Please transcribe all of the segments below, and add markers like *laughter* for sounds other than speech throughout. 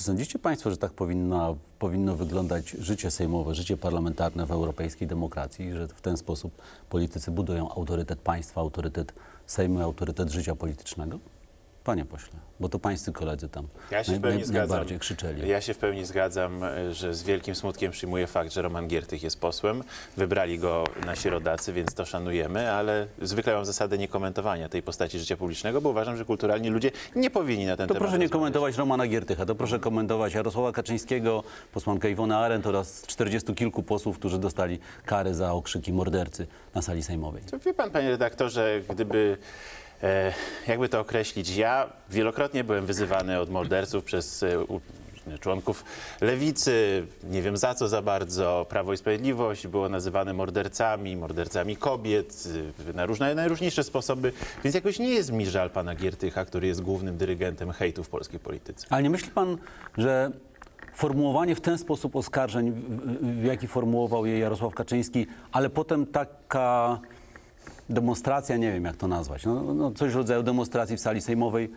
Czy sądzicie Państwo, że tak powinno, powinno wyglądać życie sejmowe, życie parlamentarne w europejskiej demokracji, że w ten sposób politycy budują autorytet państwa, autorytet Sejmu, autorytet życia politycznego? Panie pośle, bo to pańscy koledzy tam Ja się w naj- pełni naj- zgadzam. najbardziej krzyczeli. Ja się w pełni zgadzam, że z wielkim smutkiem przyjmuję fakt, że Roman Giertych jest posłem. Wybrali go nasi rodacy, więc to szanujemy, ale zwykle mam zasadę niekomentowania tej postaci życia publicznego, bo uważam, że kulturalni ludzie nie powinni na ten To temat proszę nie rozmawiać. komentować Romana Giertycha, to proszę komentować Jarosława Kaczyńskiego, posłankę Iwonę Arendt oraz 40 kilku posłów, którzy dostali kary za okrzyki mordercy na sali sejmowej. To Wie pan, panie redaktorze, gdyby, jakby to określić, ja wielokrotnie byłem wyzywany od morderców przez e, członków lewicy, nie wiem za co za bardzo, Prawo i Sprawiedliwość było nazywane mordercami, mordercami kobiet, y, na różne, najróżniejsze sposoby, więc jakoś nie jest mi żal pana Giertycha, który jest głównym dyrygentem hejtu w polskiej polityce. Ale nie myśli pan, że formułowanie w ten sposób oskarżeń, w, w jaki formułował je Jarosław Kaczyński, ale potem taka demonstracja, nie wiem jak to nazwać, no, no coś w rodzaju demonstracji w sali sejmowej,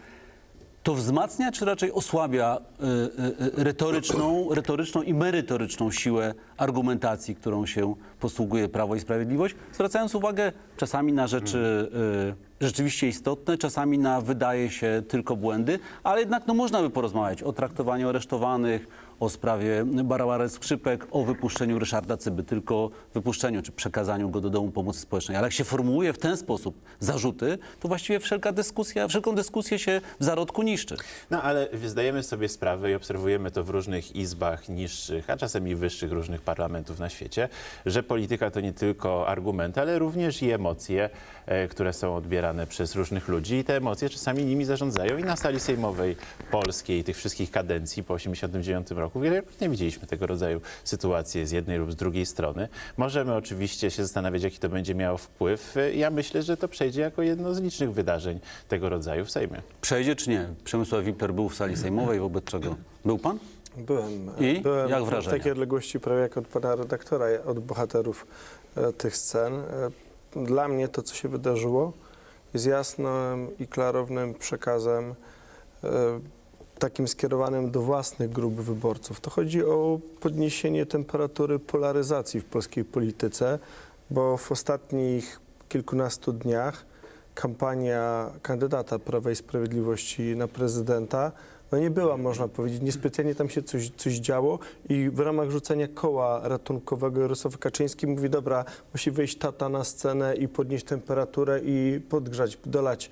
to wzmacnia czy raczej osłabia y, y, y, retoryczną, *clears throat* retoryczną i merytoryczną siłę argumentacji, którą się posługuje Prawo i Sprawiedliwość, zwracając uwagę czasami na rzeczy y, rzeczywiście istotne, czasami na wydaje się tylko błędy, ale jednak no, można by porozmawiać o traktowaniu aresztowanych, o sprawie Barbary Skrzypek, o wypuszczeniu Ryszarda Cyby, tylko wypuszczeniu czy przekazaniu go do Domu Pomocy Społecznej. Ale jak się formułuje w ten sposób zarzuty, to właściwie wszelka dyskusja, wszelką dyskusję się w zarodku niszczy. No ale zdajemy sobie sprawę i obserwujemy to w różnych izbach niższych, a czasem i wyższych różnych parlamentów na świecie, że polityka to nie tylko argumenty, ale również i emocje, e, które są odbierane przez różnych ludzi i te emocje czasami nimi zarządzają i na sali sejmowej polskiej tych wszystkich kadencji po 1989 roku wielokrotnie widzieliśmy tego rodzaju sytuacje z jednej lub z drugiej strony. Możemy oczywiście się zastanawiać, jaki to będzie miało wpływ. E, Ja myślę, że to przejdzie jako jedno z licznych wydarzeń tego rodzaju w Sejmie. Przejdzie czy nie? Przemysław Wiktor był w sali sejmowej, wobec czego? Był pan? Byłem. I? Byłem Jak w wrażenia? takiej odległości prawie jak od pana redaktora, od bohaterów e, tych scen. E, Dla mnie to, co się wydarzyło, jest jasnym i klarownym przekazem e, takim skierowanym do własnych grup wyborców. To chodzi o podniesienie temperatury polaryzacji w polskiej polityce, bo w ostatnich kilkunastu dniach kampania kandydata Prawa i Sprawiedliwości na prezydenta no nie była, można powiedzieć, niespecjalnie tam się coś, coś działo i w ramach rzucenia koła ratunkowego Jarosław Kaczyński mówi, dobra, musi wyjść tata na scenę i podnieść temperaturę i podgrzać, dolać,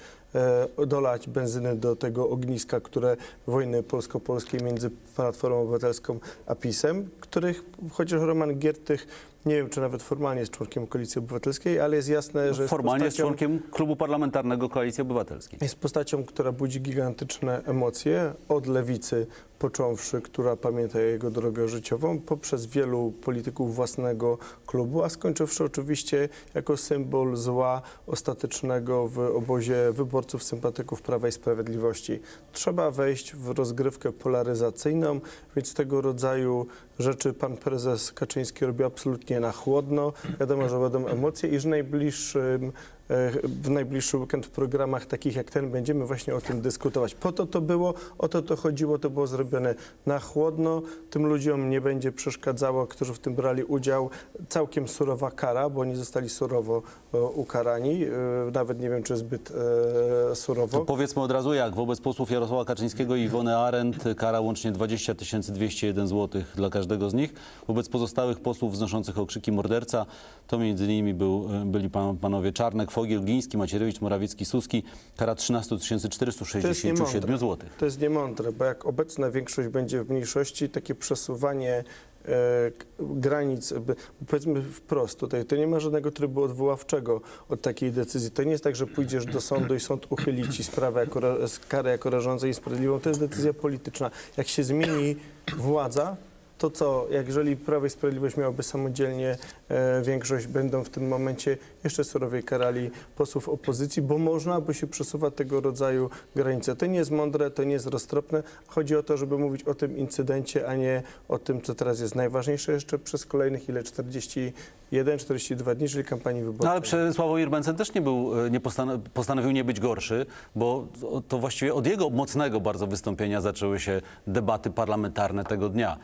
dolać benzyny do tego ogniska, które wojny polsko-polskiej między Platformą Obywatelską a PiSem, których chociaż Roman Giertych nie wiem, czy nawet formalnie jest członkiem Koalicji Obywatelskiej, ale jest jasne, że jest Formalnie jest członkiem klubu parlamentarnego Koalicji Obywatelskiej. jest postacią, która budzi gigantyczne emocje, od lewicy począwszy, która pamięta jego drogę życiową, poprzez wielu polityków własnego klubu, a skończywszy oczywiście jako symbol zła ostatecznego w obozie wyborców, sympatyków Prawa i Sprawiedliwości. Trzeba wejść w rozgrywkę polaryzacyjną, więc tego rodzaju rzeczy pan prezes Kaczyński robi absolutnie na chłodno. Wiadomo, że będą emocje i że najbliższym e, w najbliższy weekend w programach takich jak ten będziemy właśnie o tym dyskutować. Po to to było, o to to chodziło, to było zrobione na chłodno. Tym ludziom nie będzie przeszkadzało, którzy w tym brali udział, całkiem surowa kara, bo oni zostali surowo e, ukarani. E, Nawet nie wiem, czy zbyt surowo. To powiedzmy od razu jak. Wobec posłów Jarosława Kaczyńskiego i Iwony Arendt kara łącznie 20 201 zł dla każdego z nich. Wobec pozostałych posłów wznoszących okrzyki morderca to między innymi był, byli pan, panowie Czarnek, Fogiel, Gliński, Macierewicz, Morawiecki, Suski. Kara 13 467 zł. To jest niemądre, bo jak obecna większość będzie w mniejszości, takie przesuwanie e, granic, powiedzmy wprost tutaj, to nie ma żadnego trybu odwoławczego od takiej decyzji. To nie jest tak, że pójdziesz do sądu i sąd uchyli ci sprawę jako, karę jako rażącą i sprawiedliwą. To jest decyzja polityczna. Jak się zmieni władza, To co, jak jeżeli Prawo i Sprawiedliwość miałoby samodzielnie e, większość, będą w tym momencie jeszcze surowiej karali posłów opozycji, bo można by się przesuwać tego rodzaju granice. To nie jest mądre, to nie jest roztropne. Chodzi o to, żeby mówić o tym incydencie, a nie o tym, co teraz jest najważniejsze jeszcze przez kolejnych ile 41, 42 dni, czyli kampanii wyborczej. No ale przy Sławomir Mencen też nie był, e, nie postanowił, postanowił nie być gorszy, bo to- to właściwie od jego mocnego bardzo wystąpienia zaczęły się debaty parlamentarne tego dnia.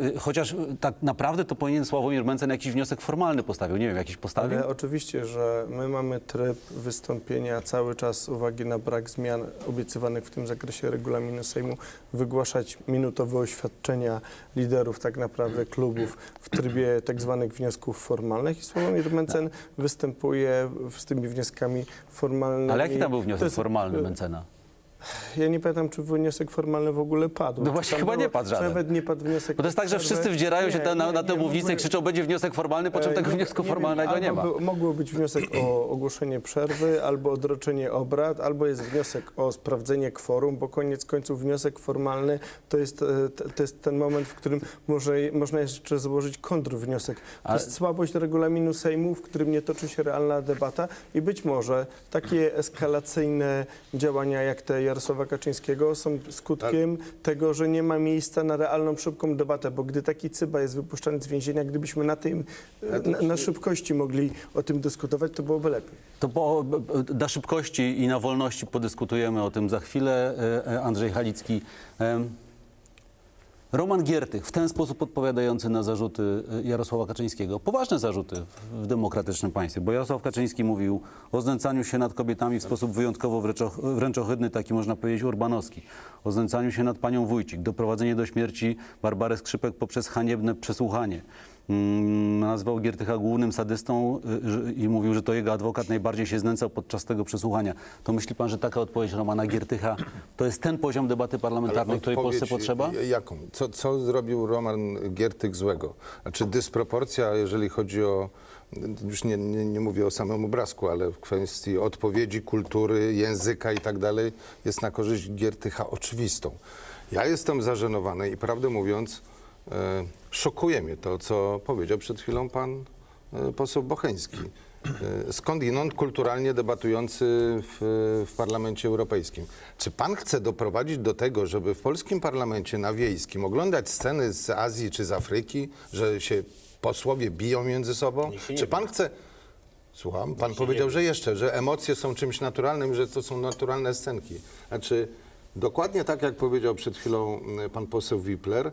E, Chociaż e, tak naprawdę to powinien Sławomir Mencen jakiś wniosek formalny postawił. Nie wiem, jakiś postawił? Ale oczywiście, że my mamy tryb wystąpienia cały czas z uwagi na brak zmian obiecywanych w tym zakresie regulaminu Sejmu wygłaszać minutowe oświadczenia liderów tak naprawdę klubów w trybie tak zwanych wniosków formalnych i Sławomir Mencen występuje z tymi wnioskami formalnymi. Ale jaki tam był wniosek jest- formalny Mencena? Ja nie pamiętam, czy wniosek formalny w ogóle padł. No właśnie chyba nie padł żaden. Nawet nie padł wniosek Bo to jest tak, że wszyscy wdzierają się Nie, na, nie, na tę nie, mównicę krzyczą, będzie wniosek formalny, po czym E, tego wniosku formalnego nie ma. Był, mogło być wniosek o ogłoszenie przerwy, albo odroczenie obrad, albo jest wniosek o sprawdzenie kworum, bo koniec końców wniosek formalny to jest, e, t- to jest ten moment, w którym może, można jeszcze złożyć kontrwniosek. To Ale- jest słabość regulaminu Sejmu, w którym nie toczy się realna debata i być może takie eskalacyjne działania jak te Jarosława Kaczyńskiego są skutkiem tego, że nie ma miejsca na realną, szybką debatę, bo gdy taki cyba jest wypuszczany z więzienia, gdybyśmy na tym, na, na szybkości mogli o tym dyskutować, to byłoby lepiej. To po, dla szybkości i na wolności podyskutujemy o tym za chwilę. E, e, Andrzej Halicki. Roman Giertych, w ten sposób odpowiadający na zarzuty e, Jarosława Kaczyńskiego, poważne zarzuty w, demokratycznym państwie, bo Jarosław Kaczyński mówił o znęcaniu się nad kobietami w sposób wyjątkowo wręcz ohydny, taki można powiedzieć urbanowski, o znęcaniu się nad panią Wójcik, doprowadzenie do śmierci Barbary Skrzypek poprzez haniebne przesłuchanie. Mm, Nazwał Giertycha głównym sadystą y, i mówił, że to jego adwokat najbardziej się znęcał podczas tego przesłuchania. To myśli pan, że taka odpowiedź Romana Giertycha to jest ten poziom debaty parlamentarnej, której Polsce potrzeba? j- Jaką? Co, co zrobił Roman Giertych złego? Znaczy dysproporcja, jeżeli chodzi o, już nie, nie, nie mówię o samym obrazku, ale w kwestii odpowiedzi, kultury, języka i tak dalej, jest na korzyść Giertycha oczywistą. Ja jestem zażenowany i prawdę mówiąc, szokuje mnie to, co powiedział przed chwilą pan e, poseł Bocheński. E, Skądinąd kulturalnie debatujący w, w Parlamencie Europejskim. Czy pan chce doprowadzić do tego, żeby w polskim parlamencie na wiejskim oglądać sceny z Azji czy z Afryki, że się posłowie biją między sobą? Czy pan chce. Słucham, pan powiedział, że jeszcze, że emocje są czymś naturalnym, że to są naturalne scenki. Znaczy, dokładnie tak jak powiedział przed chwilą mm, pan poseł Wipler,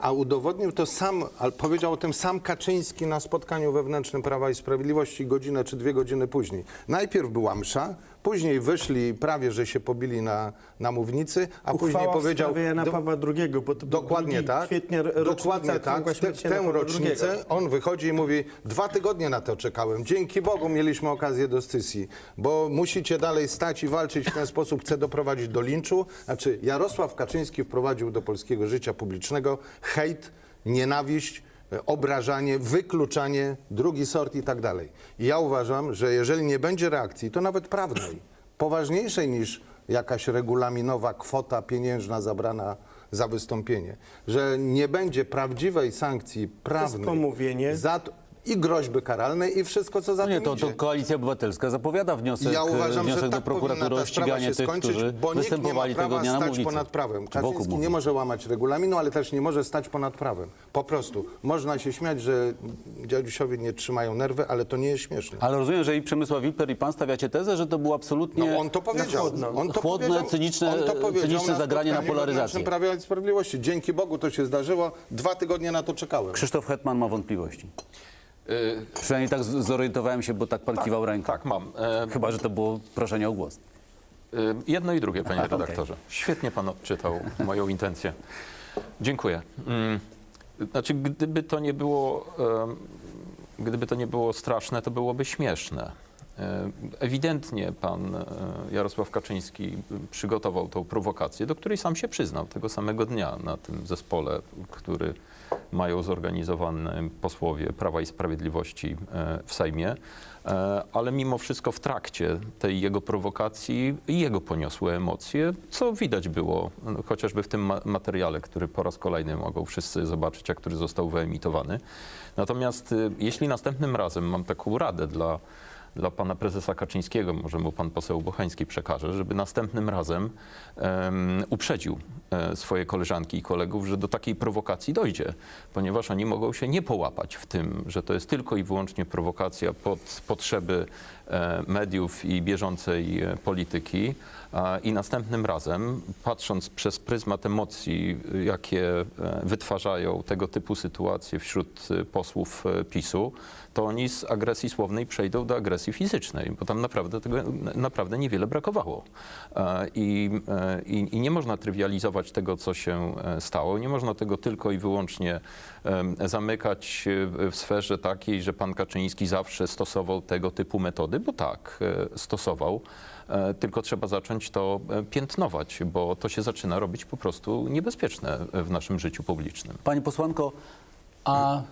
a udowodnił to sam, powiedział o tym sam Kaczyński na spotkaniu wewnętrznym Prawa i Sprawiedliwości godzinę czy dwie godziny później. Najpierw była msza, później wyszli prawie, że się pobili na, na mównicy, a później Uchwała powiedział... w Jana Pawła II, bo to był Dokładnie 2 tak. kwietnia Dokładnie tak. Te, tę rocznicę II. on wychodzi i mówi, dwa tygodnie na to czekałem. Dzięki Bogu mieliśmy okazję do scysji, bo musicie dalej stać i walczyć w ten sposób. Chce doprowadzić do linczu. Znaczy Jarosław Kaczyński wprowadził do polskiego życia publicznego hejt, nienawiść, obrażanie, wykluczanie, drugi sort i tak dalej. I ja uważam, że jeżeli nie będzie reakcji, to nawet prawnej, poważniejszej niż jakaś regulaminowa kwota pieniężna zabrana za wystąpienie, że nie będzie prawdziwej sankcji prawnej pomówienie. za to, i groźby karalne i wszystko, co za No nie, tym to, idzie. to Koalicja Obywatelska zapowiada wniosek, Ja uważam, wniosek że do tak prokuratury o ściganie tych, skończyć, którzy bo nikt nie ma występowali tego prawa dnia na stać ponad prawem. Kaczyński nie może łamać regulaminu, ale też nie może stać ponad prawem. Po prostu. Można się śmiać, że dziadusiowi nie trzymają nerwy, ale to nie jest śmieszne. Ale rozumiem, że i Przemysław Wipler i pan stawiacie tezę, że to było absolutnie... No on to powiedział. On to Chłodne, powiedział, cyniczne- on cyniczne zagranie na polaryzację. i Sprawiedliwości. Dzięki Bogu to się zdarzyło. Dwa tygodnie na to czekałem. Krzysztof Hetman ma wątpliwości. Y, Przynajmniej tak zorientowałem się, bo tak pan kiwał ręką. Tak, mam. E, Chyba, że to było proszenie o głos. y, jedno i drugie, panie okej. redaktorze. Świetnie pan odczytał moją intencję. Dziękuję. Mm, Znaczy, gdyby to nie było, em, gdyby to nie było straszne, to byłoby śmieszne. E, Ewidentnie pan e, Jarosław Kaczyński przygotował tą prowokację, do której sam się przyznał tego samego dnia na tym zespole, który mają zorganizowany posłowie Prawa i Sprawiedliwości e, w Sejmie. Ale mimo wszystko w trakcie tej jego prowokacji jego poniosły emocje, co widać było no, chociażby w tym ma- materiale, który po raz kolejny mogą wszyscy zobaczyć, a który został wyemitowany. Natomiast jeśli następnym razem mam taką radę dla, dla pana prezesa Kaczyńskiego, może mu pan poseł Bochański przekaże, żeby następnym razem em, uprzedził e, swoje koleżanki i kolegów, że do takiej prowokacji dojdzie, ponieważ oni mogą się nie połapać w tym, że to jest tylko i wyłącznie prowokacja pod potrzeby mediów i bieżącej e, polityki. I następnym razem, patrząc przez pryzmat emocji, y, jakie e, wytwarzają tego typu sytuacje wśród posłów e, PiSu, to oni z agresji słownej przejdą do agresji fizycznej, bo tam naprawdę tego naprawdę niewiele brakowało. E, I, e, i, I nie można trywializować tego, co się e, stało. Nie można tego tylko i wyłącznie zamykać e, w sferze takiej, że pan Kaczyński zawsze stosował tego typu metody, bo tak, e, stosował. E, Tylko trzeba zacząć to e, piętnować, bo to się zaczyna robić po prostu niebezpieczne w naszym życiu publicznym. Pani posłanko, a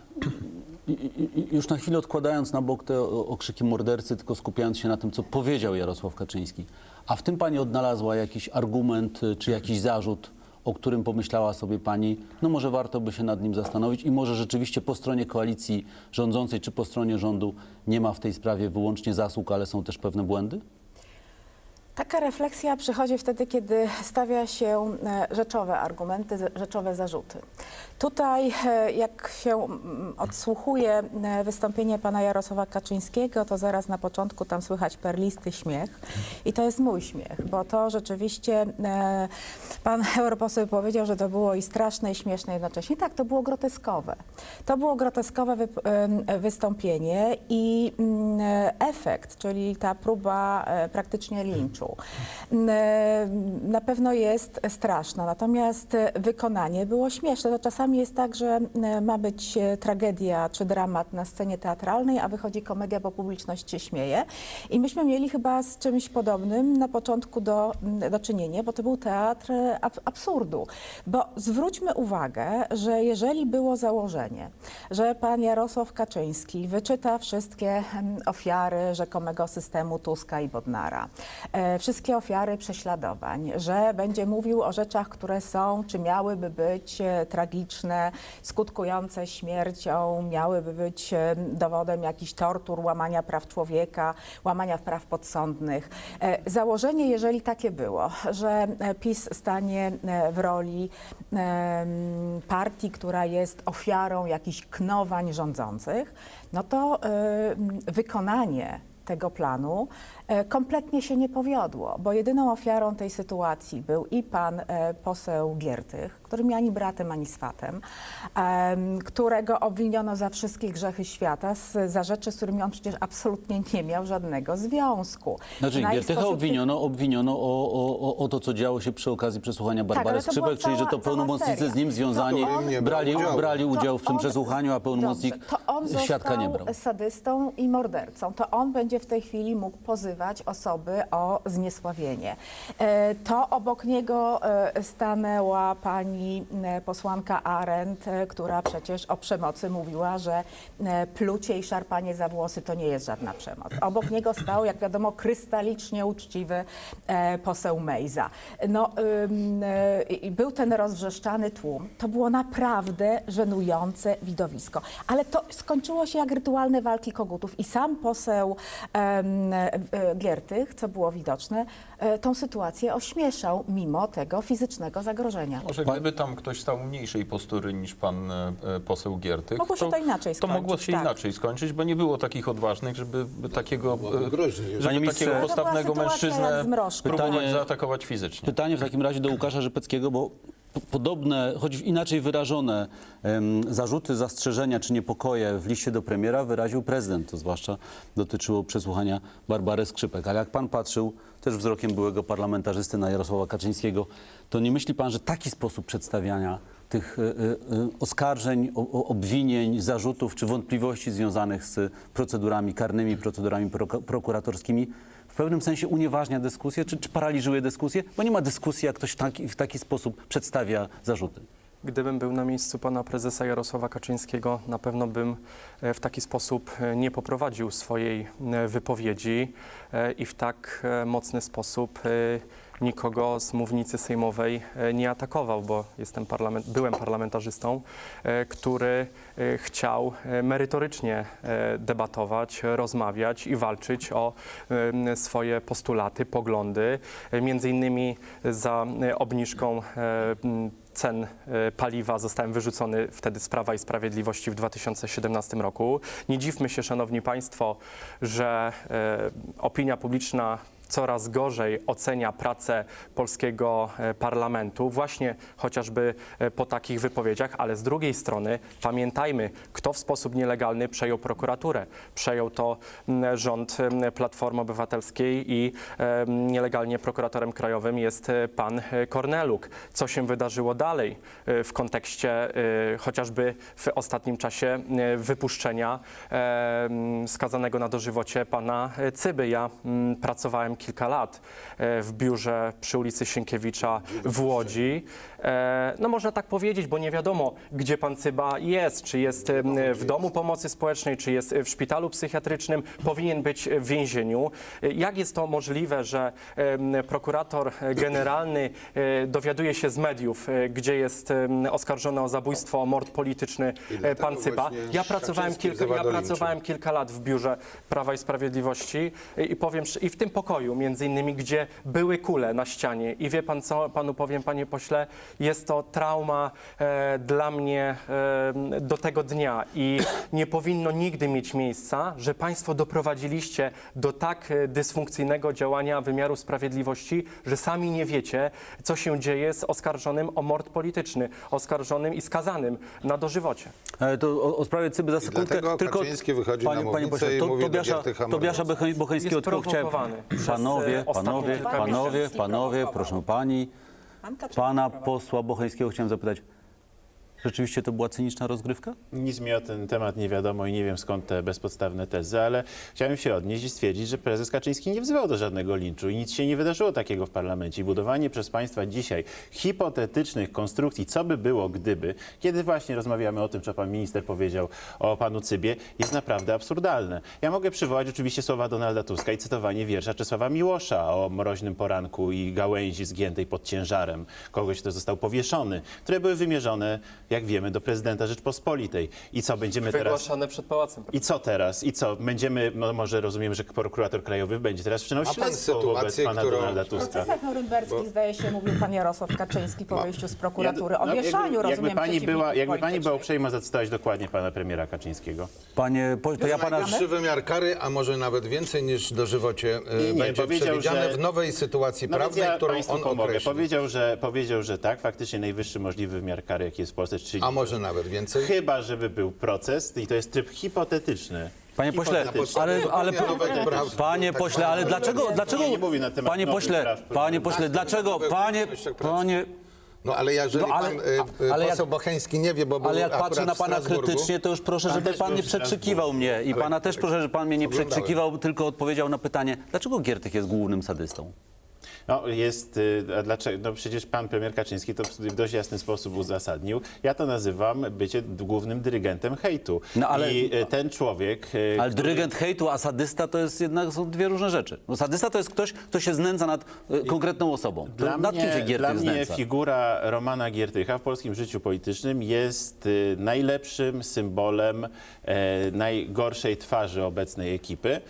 już na chwilę odkładając na bok te okrzyki mordercy, tylko skupiając się na tym, co powiedział Jarosław Kaczyński, a w tym pani odnalazła jakiś argument czy jakiś zarzut, o którym pomyślała sobie pani, no może warto by się nad nim zastanowić i może rzeczywiście po stronie koalicji rządzącej czy po stronie rządu nie ma w tej sprawie wyłącznie zasług, ale są też pewne błędy? Taka refleksja przychodzi wtedy, kiedy stawia się e, rzeczowe argumenty, rzeczowe zarzuty. Tutaj, e, jak się mm, odsłuchuje e, wystąpienie pana Jarosława Kaczyńskiego, to zaraz na początku tam słychać perlisty śmiech. I to jest mój śmiech, bo to rzeczywiście pan europoseł powiedział, że to było i straszne, i śmieszne jednocześnie. Tak, to było groteskowe. To było groteskowe em, wystąpienie i mm, efekt, czyli ta próba praktycznie linczu, e, na pewno jest straszna. Natomiast wykonanie było śmieszne. To czasami jest tak, że ma być e, tragedia czy dramat na scenie teatralnej, a wychodzi komedia, bo publiczność się śmieje. I myśmy mieli chyba z czymś podobnym na początku do, do czynienia, bo to był teatr e, ab absurdu. Bo zwróćmy uwagę, że jeżeli było założenie, że pan Jarosław Kaczyński wyczyta wszystkie ofiary rzekomego systemu Tuska i Bodnara, wszystkie ofiary prześladowań, że będzie mówił o rzeczach, które są, czy miałyby być e, tragiczne, skutkujące śmiercią, miałyby być e, dowodem jakichś tortur, łamania praw człowieka, łamania praw podsądnych. E, Założenie, jeżeli takie było, że PiS stanie w roli partii, która jest ofiarą jakichś knowań rządzących, no to wykonanie tego planu kompletnie się nie powiodło, bo jedyną ofiarą tej sytuacji był i pan e, poseł Giertych, który nie ani bratem, ani swatem, em, którego obwiniono za wszystkie grzechy świata, za rzeczy, z którymi on przecież absolutnie nie miał żadnego związku. Znaczy, Na Giertycha sposób- obwiniono, obwiniono o, o, o, o to, co działo się przy okazji przesłuchania Barbary Tak, to była Skrzypek, czyli że to pełnomocnicy z nim związani on- brali, udziału. brali udział w tym on- przesłuchaniu, a pełnomocnik Dobrze, to on świadka nie brał. został sadystą i mordercą. To on będzie w tej chwili mógł pozywać osoby o zniesławienie. E, To obok niego e, stanęła pani e, posłanka Arendt, która przecież o przemocy mówiła, że plucie i szarpanie za włosy to nie jest żadna przemoc. Obok niego stał, jak wiadomo, krystalicznie uczciwy poseł Mejza. No, był ten rozwrzeszczany tłum. To było naprawdę żenujące widowisko. Ale to skończyło się jak rytualne walki kogutów i sam poseł Giertych, co było widoczne, e, tą sytuację ośmieszał mimo tego fizycznego zagrożenia. Może gdyby tam ktoś stał mniejszej postury niż pan e, e, poseł Giertych, Mogło się to inaczej To mogło skończyć, się tak. inaczej skończyć, bo nie było takich odważnych, żeby takiego, żeby takiego To postawnego mężczyznę próbować Pytanie- zaatakować fizycznie. Pytanie w takim razie do Łukasza Rzepeckiego, bo podobne, choć inaczej wyrażone zarzuty, zastrzeżenia czy niepokoje w liście do premiera wyraził prezydent. To zwłaszcza dotyczyło przesłuchania Barbary Skrzypek. Ale jak pan patrzył też wzrokiem byłego parlamentarzysty na Jarosława Kaczyńskiego, to nie myśli pan, że taki sposób przedstawiania tych y, y, y, oskarżeń, obwinień, zarzutów czy wątpliwości związanych z procedurami karnymi, procedurami prokuratorskimi w pewnym sensie unieważnia dyskusję, czy, czy paraliżuje dyskusję? Bo nie ma dyskusji, jak ktoś taki, w taki sposób przedstawia zarzuty. Gdybym był na miejscu pana prezesa Jarosława Kaczyńskiego, na pewno bym e, w taki sposób e, nie poprowadził swojej e, wypowiedzi i w tak mocny sposób nikogo z mównicy sejmowej e, nie atakował, bo jestem parlament, byłem parlamentarzystą, e, który e, chciał merytorycznie debatować, rozmawiać i walczyć o swoje postulaty, poglądy, między innymi za obniżką cen paliwa zostałem wyrzucony wtedy z Prawa i Sprawiedliwości w 2017 roku. Nie dziwmy się, Szanowni Państwo, że opinia publiczna coraz gorzej ocenia pracę polskiego e, parlamentu, właśnie chociażby e, po takich wypowiedziach, ale z drugiej strony pamiętajmy, kto w sposób nielegalny przejął prokuraturę. Przejął to rząd Platformy Obywatelskiej i e, nielegalnie prokuratorem krajowym jest pan Korneluk. Co się wydarzyło dalej w kontekście chociażby w ostatnim czasie wypuszczenia skazanego na dożywocie pana Cyby. Ja pracowałem kilka lat e, w biurze przy ulicy Sienkiewicza w Łodzi. E, No można tak powiedzieć, bo nie wiadomo, gdzie pan Cyba jest, czy jest em, w domu pomocy społecznej, czy jest w szpitalu psychiatrycznym, powinien być w więzieniu. E, Jak jest to możliwe, że prokurator generalny e, dowiaduje się z mediów, e, gdzie jest oskarżony o zabójstwo, o mord polityczny e, pan Cyba? Ja pracowałem, kilka, ja pracowałem kilka lat w biurze Prawa i Sprawiedliwości i, powiem, i w tym pokoju między innymi, gdzie były kule na ścianie. I wie pan co, panu powiem, panie pośle, jest to trauma e, dla mnie e, do tego dnia i nie powinno nigdy mieć miejsca, że państwo doprowadziliście do tak e, dysfunkcyjnego działania wymiaru sprawiedliwości, że sami nie wiecie, co się dzieje z oskarżonym o mord polityczny, oskarżonym i skazanym na dożywocie. E, To o, o sprawie Cyby za sekundkę. dlatego Kaczyński wychodzi na mównicę i to, mówi do Tobiasza, Giertycha Tobiasza Bocheńskiego Jest tylko chciałem... prowokowany przez, Panowie, e, ostatnie panowie, kilka panowie, miesięcy. panowie, proszę pani. Pana posła Bocheńskiego chciałem zapytać. Rzeczywiście to była cyniczna rozgrywka? Nic mi o ten temat nie wiadomo i nie wiem skąd te bezpodstawne tezy, ale chciałem się odnieść i stwierdzić, że prezes Kaczyński nie wzywał do żadnego linczu i nic się nie wydarzyło takiego w parlamencie. I budowanie przez państwa dzisiaj hipotetycznych konstrukcji, co by było gdyby, kiedy właśnie rozmawiamy o tym, co pan minister powiedział o panu Cybie, jest naprawdę absurdalne. Ja mogę przywołać oczywiście słowa Donalda Tuska i cytowanie wiersza Czesława Miłosza o mroźnym poranku i gałęzi zgiętej pod ciężarem kogoś, kto został powieszony, które były wymierzone, jak wiemy, do prezydenta Rzeczpospolitej. I co, będziemy teraz... Wygłaszane przed Pałacem I co teraz? I co? Będziemy, no może rozumiem, że prokurator krajowy będzie teraz wszczynał pan śledztwo wobec sytuację, pana którą- Donalda W Tuska. procesach norymberskich, zdaje się, mówił pan Jarosław Kaczyński po wyjściu z prokuratury. O no, wieszaniu, jakby, rozumiem, jakby pani była, jakby pani była uprzejma zacytować dokładnie pana premiera Kaczyńskiego. Panie, po- to ja pana... Najwyższy wymiar kary, a może nawet więcej niż dożywocie, e, Nie, nie, będzie powiedział, przewidziane że- w nowej sytuacji No więc prawnej, ja którą państwu on pomogę. określi. Powiedział że, powiedział, że tak, faktycznie najwyższy możliwy wymiar kary, jaki jest w Polsce, A może nawet więcej? chyba, żeby był proces i to jest tryb hipotetyczny. Panie pośle, Hipotetyczny. ale, ale, nowych praw. panie Tak pośle, ale zwanych dlaczego, dlaczego, Nie, nie mówię na temat panie nowych pośle, praw. panie pośle, dlaczego, nowych panie, pracy. panie, No ale jeżeli No, ale- pan ale poseł jak- Bocheński nie wie, bo był ale jak akurat patrzę na w pana Strasburgu, krytycznie, to już proszę, Pan żeby też pan był nie w Strasburgu. przekrzykiwał mnie i pana też proszę, żeby pan mnie nie Oglądałem. przekrzykiwał, tylko odpowiedział na pytanie, dlaczego Giertych jest głównym sadystą? No, jest, y, a dlaczego? No przecież pan premier Kaczyński to w dość jasny sposób uzasadnił. Ja to nazywam bycie głównym dyrygentem hejtu. No, ale- I y, ten człowiek... y, Ale który- dyrygent hejtu, a sadysta to jest jednak są dwie różne rzeczy. No, sadysta to jest ktoś, kto się znęca nad e, konkretną osobą. Dla nad kim się mnie, Giertych dla mnie znęca? figura Romana Giertycha w polskim życiu politycznym jest y, najlepszym symbolem e, najgorszej twarzy obecnej ekipy, e,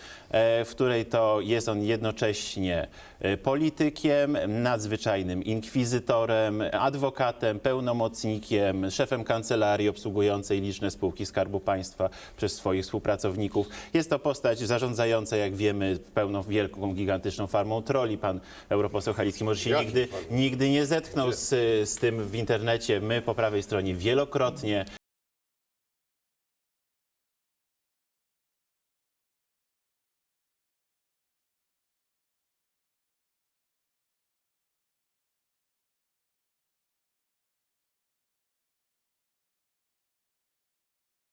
w której to jest on jednocześnie e, politykiem, nadzwyczajnym inkwizytorem, adwokatem, pełnomocnikiem, szefem kancelarii obsługującej liczne spółki Skarbu Państwa przez swoich współpracowników. Jest to postać zarządzająca, jak wiemy, pełną wielką, gigantyczną farmą troli. Pan europoseł Halicki może się nigdy, nigdy nie zetknął z, z tym w internecie. My po prawej stronie wielokrotnie